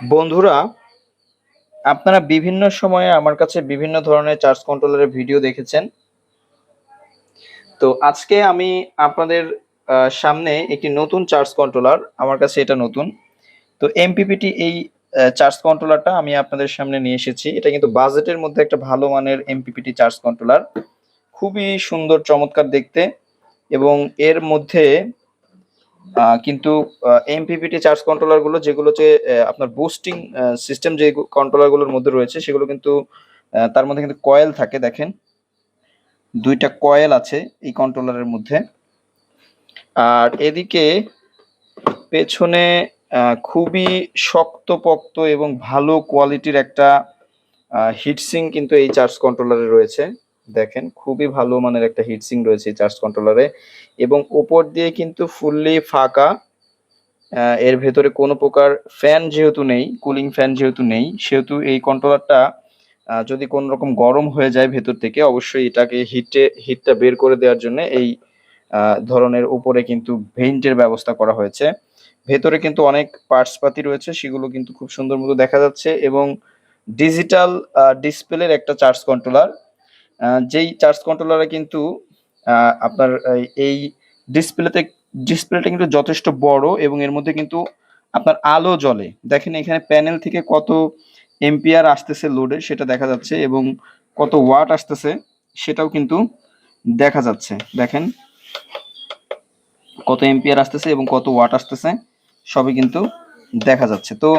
বন্ধুরা, আপনারা বিভিন্ন সময়ে আমার কাছে বিভিন্ন ধরনের চার্জ কন্ট্রোলারের ভিডিও দেখেছেন। তো আজকে আমি আপনাদের সামনে একটি নতুন চার্জ কন্ট্রোলার আমার কাছে এটা নতুন। তো এমপিপিটি এই চার্জ কন্ট্রোলারটা আমি আপনাদের সামনে নিয়ে এসেছি। এটা কিন্তু বাজেটের মধ্যে একটা ভালো মানের এমপিপিটি চার্জ কন্ট্রোলার খুবই সুন্দর, চমৎকার দেখতে। এবং এর মধ্যে কিন্তু এমপিপিটি চার্জ কন্ট্রোলারগুলো যেগুলো হচ্ছে আপনার বুস্টিং সিস্টেম যে কন্ট্রোলারগুলোর মধ্যে রয়েছে, সেগুলো কিন্তু তার মধ্যে কিন্তু কয়েল থাকে, দেখেন। দুইটা কয়েল আছে এই কন্ট্রোলারের মধ্যে। আর এদিকে পেছনে খুবই শক্তপোক্ত এবং ভালো কোয়ালিটির একটা হিটসিং কিন্তু এই চার্জ কন্ট্রোলারে রয়েছে। দেখেন, খুবই ভালো মানের একটা হিটসিং রয়েছে চার্জ কন্ট্রোলারে এবং উপর দিয়ে কিন্তু ফুললি ফাঁকা। এর ভেতরে কোনো প্রকার ফ্যান যেহেতু নেই কুলিং ফ্যান যেহেতু নেই, সেহেতু এই কন্ট্রোলারটা যদি কোনো রকম গরম হয়ে যায় ভেতর থেকে, অবশ্যই এটাকে হিটে হিটটা বের করে দেওয়ার জন্য এই ধরনের উপরে কিন্তু ভেন্টের ব্যবস্থা করা হয়েছে। ভেতরে কিন্তু অনেক পার্টস পাতি রয়েছে, সেগুলো কিন্তু খুব সুন্দর মতো দেখা যাচ্ছে এবং ডিজিটাল ডিসপ্লের একটা চার্জ কন্ট্রোলার যেই চার্জ কন্ট্রোলারে কিন্তু আপনার এই- ডিসপ্লেতে ডিসপ্লেটা কিন্তু যথেষ্ট বড় এবং এর মধ্যে কিন্তু আপনার আলো জ্বলে। দেখেন এখানে প্যানেল থেকে কত এম্পিয়ার আসতেছে লোডে সেটা দেখা যাচ্ছে এবং কত ওয়াট আসতেছে, সেটাও কিন্তু দেখা যাচ্ছে। দেখেন কত এম্পিয়ার আসতেছে এবং কত ওয়াট আসতেছে, সবই কিন্তু দেখা যাচ্ছে। তো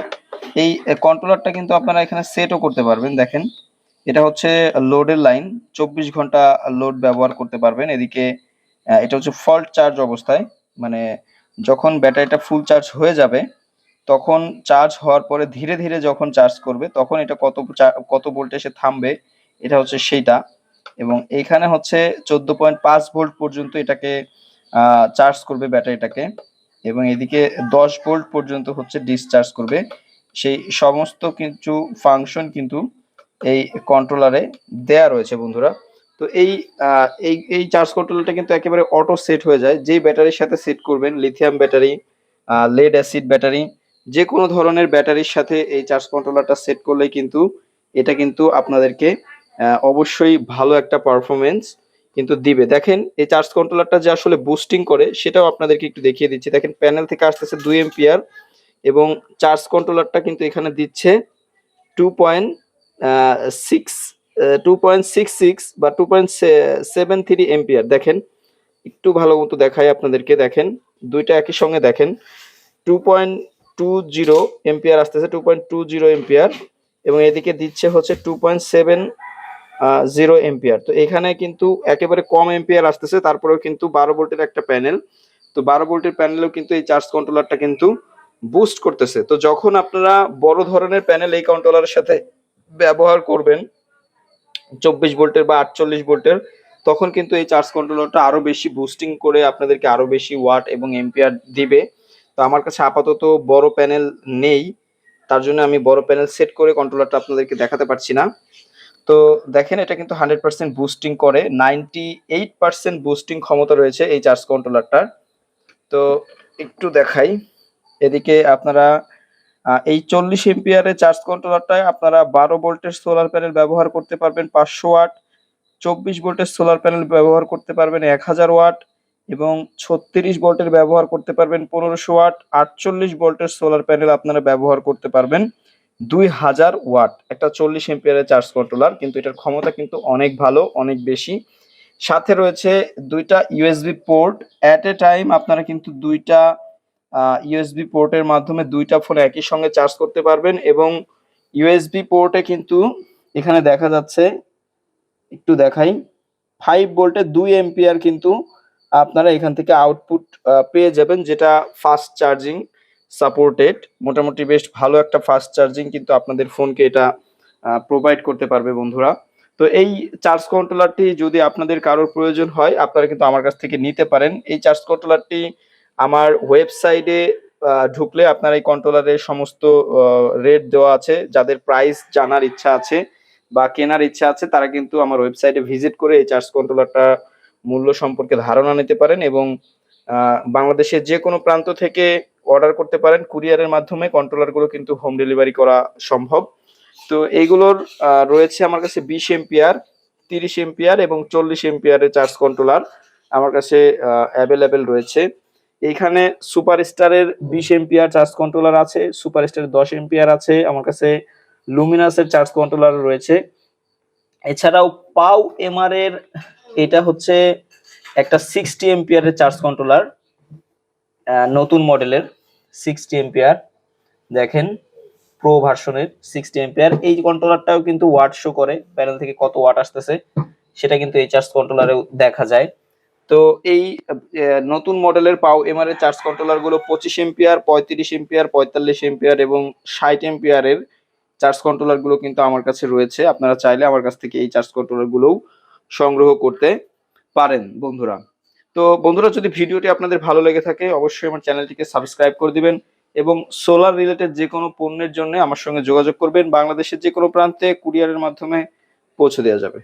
এই কন্ট্রোলারটা কিন্তু আপনারা এখানে সেটও করতে পারবেন, দেখেন। এটা হচ্ছে লোডের লাইন চব্বিশ ঘণ্টা লোড ব্যবহার করতে পারবেন। এদিকে এটা হচ্ছে ফল্ট চার্জ অবস্থায়। মানে যখন ব্যাটারিটা ফুল চার্জ হয়ে যাবে, তখন চার্জ হওয়ার পরে ধীরে ধীরে যখন চার্জ করবে, তখন এটা কত কত ভোল্টেজে থামবে, এটা হচ্ছে সেইটা। এবং এইখানে হচ্ছে চোদ্দ পয়েন্ট পাঁচ ভোল্ট পর্যন্ত এটাকে চার্জ করবে ব্যাটারিটাকে। এবং এদিকে দশ ভোল্ট পর্যন্ত হচ্ছে ডিসচার্জ করবে। সেই সমস্ত কিছু ফাংশন কিন্তু এই কন্ট্রোলারে দেয়া রয়েছে বন্ধুরা। তো এই এই এই চার্জ কন্ট্রোলারটা কিন্তু একেবারে অটো সেট হয়ে যায়। যেই ব্যাটারির সাথে সেট করবেন lithium battery lead acid battery যে কোনো ধরনের ব্যাটারির সাথে এই চার্জ কন্ট্রোলারটা সেট করলে কিন্তু এটা কিন্তু আপনাদেরকে অবশ্যই ভালো একটা পারফরমেন্স কিন্তু দিবে। দেখেন, এই চার্জ কন্ট্রোলারটা যে আসলে বুস্টিং করে, সেটাও আপনাদেরকে একটু দেখিয়ে দিচ্ছি। দেখেন প্যানেল থেকে আসতেছে দুই এম্পিয়ার এবং চার্জ কন্ট্রোলারটা কিন্তু এখানে দিচ্ছে two point six two point six six বা two point seven three ampere দেখেন, একটু ভালো মতো দেখাই আপনাদেরকে, দেখেন, দুইটা একই সঙ্গে দেখেন two point two zero ampere আসতেছে two point two zero ampere এবং এদিকে দিচ্ছে হচ্ছে two point seven zero ampere তো এখানে কিন্তু একেবারে কম এম্পিয়ার আসতেছে, তারপরেও কিন্তু বারো ভোল্টের একটা প্যানেল তো বারো ভোল্টের প্যানেলেও কিন্তু এই চার্জ কন্ট্রোলারটা কিন্তু বুস্ট করতেছে। তো যখন আপনারা বড় ধরনের প্যানেল এই কন্ট্রোলারের সাথে ব্যবহার করবেন চব্বিশ ভোল্টের বা আটচল্লিশ ভোল্টের, তখন কিন্তু এই চার্জ কন্ট্রোলারটা আরও বেশি বুস্টিং করে আপনাদেরকে আরও বেশি ওয়াট এবং এম্পিয়ার দিবে। তো আমার কাছে আপাতত বড় প্যানেল নেই, তার জন্য আমি বড় প্যানেল সেট করে কন্ট্রোলারটা আপনাদেরকে দেখাতে পারছি না। তো দেখেন, এটা কিন্তু হান্ড্রেড পার্সেন্ট বুস্টিং করে নাইনটি এইট পার্সেন্ট বুস্টিং ক্ষমতা রয়েছে এই চার্জ কন্ট্রোলারটার তো একটু দেখাই, এদিকে আপনারা এই চল্লিশ এম্পিয়ারের চার্জ কন্ট্রোলারটায় আপনারা বারো ভোল্টের সোলার প্যানেল ব্যবহার করতে পারবেন, পাঁচশো ওয়াট চব্বিশ ভোল্টের সোলার প্যানেল ব্যবহার করতে পারবেন এক হাজার ওয়াট এবং ছত্রিশ ভোল্টের ব্যবহার করতে পারবেন পনেরোশো ওয়াট আটচল্লিশ ভোল্টের সোলার প্যানেল আপনারা ব্যবহার করতে পারবেন দুই হাজার ওয়াট একটা চল্লিশ এম্পিয়ারের চার্জ কন্ট্রোলার কিন্তু এটার ক্ষমতা কিন্তু অনেক ভালো, অনেক বেশি। সাথে রয়েছে দুইটা USB port at a time আপনারা কিন্তু দুইটা ইউএসবি পোর্টের মাধ্যমে দুইটা ফোন একই সঙ্গে চার্জ করতে পারবেন এবং ইউএসবি পোর্টে কিন্তু এখানে দেখা যাচ্ছে, একটু দেখাই ফাইভ ভোল্টের দুই এম্পিয়ার কিন্তু আপনারা এখান থেকে আউটপুট পেয়ে যাবেন, যেটা ফাস্ট চার্জিং সাপোর্টেড মোটামুটি বেশ ভালো একটা ফাস্ট চার্জিং কিন্তু আপনাদের ফোনকে এটা প্রোভাইড করতে পারবে বন্ধুরা। তো এই চার্জ কন্ট্রোলারটি যদি আপনাদের কারোর প্রয়োজন হয়, আপনারা কিন্তু আমার কাছ থেকে নিতে পারেন। এই চার্জ কন্ট্রোলারটি আমার ওয়েবসাইটে ঢুকলে আপনার এই কন্ট্রোলারের সমস্ত রেট দেওয়া আছে। যাদের প্রাইস জানার ইচ্ছা আছে বা কেনার ইচ্ছা আছে, তারা কিন্তু আমার ওয়েবসাইটে ভিজিট করে এই চার্জ কন্ট্রোলারটা মূল্য সম্পর্কে ধারণা নিতে পারেন এবং বাংলাদেশের যে কোনো প্রান্ত থেকে অর্ডার করতে পারেন। কুরিয়ারের মাধ্যমে কন্ট্রোলারগুলো কিন্তু হোম ডেলিভারি করা সম্ভব। তো এইগুলোর রয়েছে আমার কাছে বিশ এমপিআর তিরিশ এমপিআর এবং চল্লিশ এমপিআরের চার্জ কন্ট্রোলার আমার কাছে অ্যাভেলেবেল রয়েছে। এইখানে সুপার স্টারের বিশ এমপিআর চার্জ কন্ট্রোলার আছে সুপার স্টারের দশ এমপিআর আছে, আমার কাছে লুমিনাসের চার্জ কন্ট্রোলার রয়েছে। এছাড়াও পাও এমআর এর এটা হচ্ছে একটা সিক্সটি এমপিআর এর চার্জ কন্ট্রোলার নতুন মডেলের সিক্সটি এমপিআর। দেখেন প্রো ভার্সনের সিক্সটি এমপিআর। এই কন্ট্রোলারটাও কিন্তু ওয়াট শো করে প্যানেল থেকে কত ওয়াট আসতেছে, সেটা কিন্তু এই চার্জ কন্ট্রোলারেও দেখা যায়। তো এই নতুন মডেলের পাও এমআর এর চার্জ কন্ট্রোলারগুলো পঁচিশ এমপিআর পঁয়ত্রিশ এমপিআর পঁয়তাল্লিশ এমপিআর এবং ষাট এমপিআর এর চার্জ কন্ট্রোলারগুলো কিন্তু আমার কাছে রয়েছে। আপনারা চাইলে আমার কাছ থেকে এই চার্জ কন্ট্রোলার গুলোও সংগ্রহ করতে পারেন, বন্ধুরা। তো বন্ধুরা, যদি ভিডিওটি আপনাদের ভালো লেগে থাকে, অবশ্যই আমার চ্যানেলটিকে সাবস্ক্রাইব করে দিবেন এবং সোলার রিলেটেড যে কোনো পণ্যের জন্য আমার সঙ্গে যোগাযোগ করবেন। বাংলাদেশের যে কোনো প্রান্তে কুরিয়ারের মাধ্যমে পৌঁছে দেওয়া যাবে।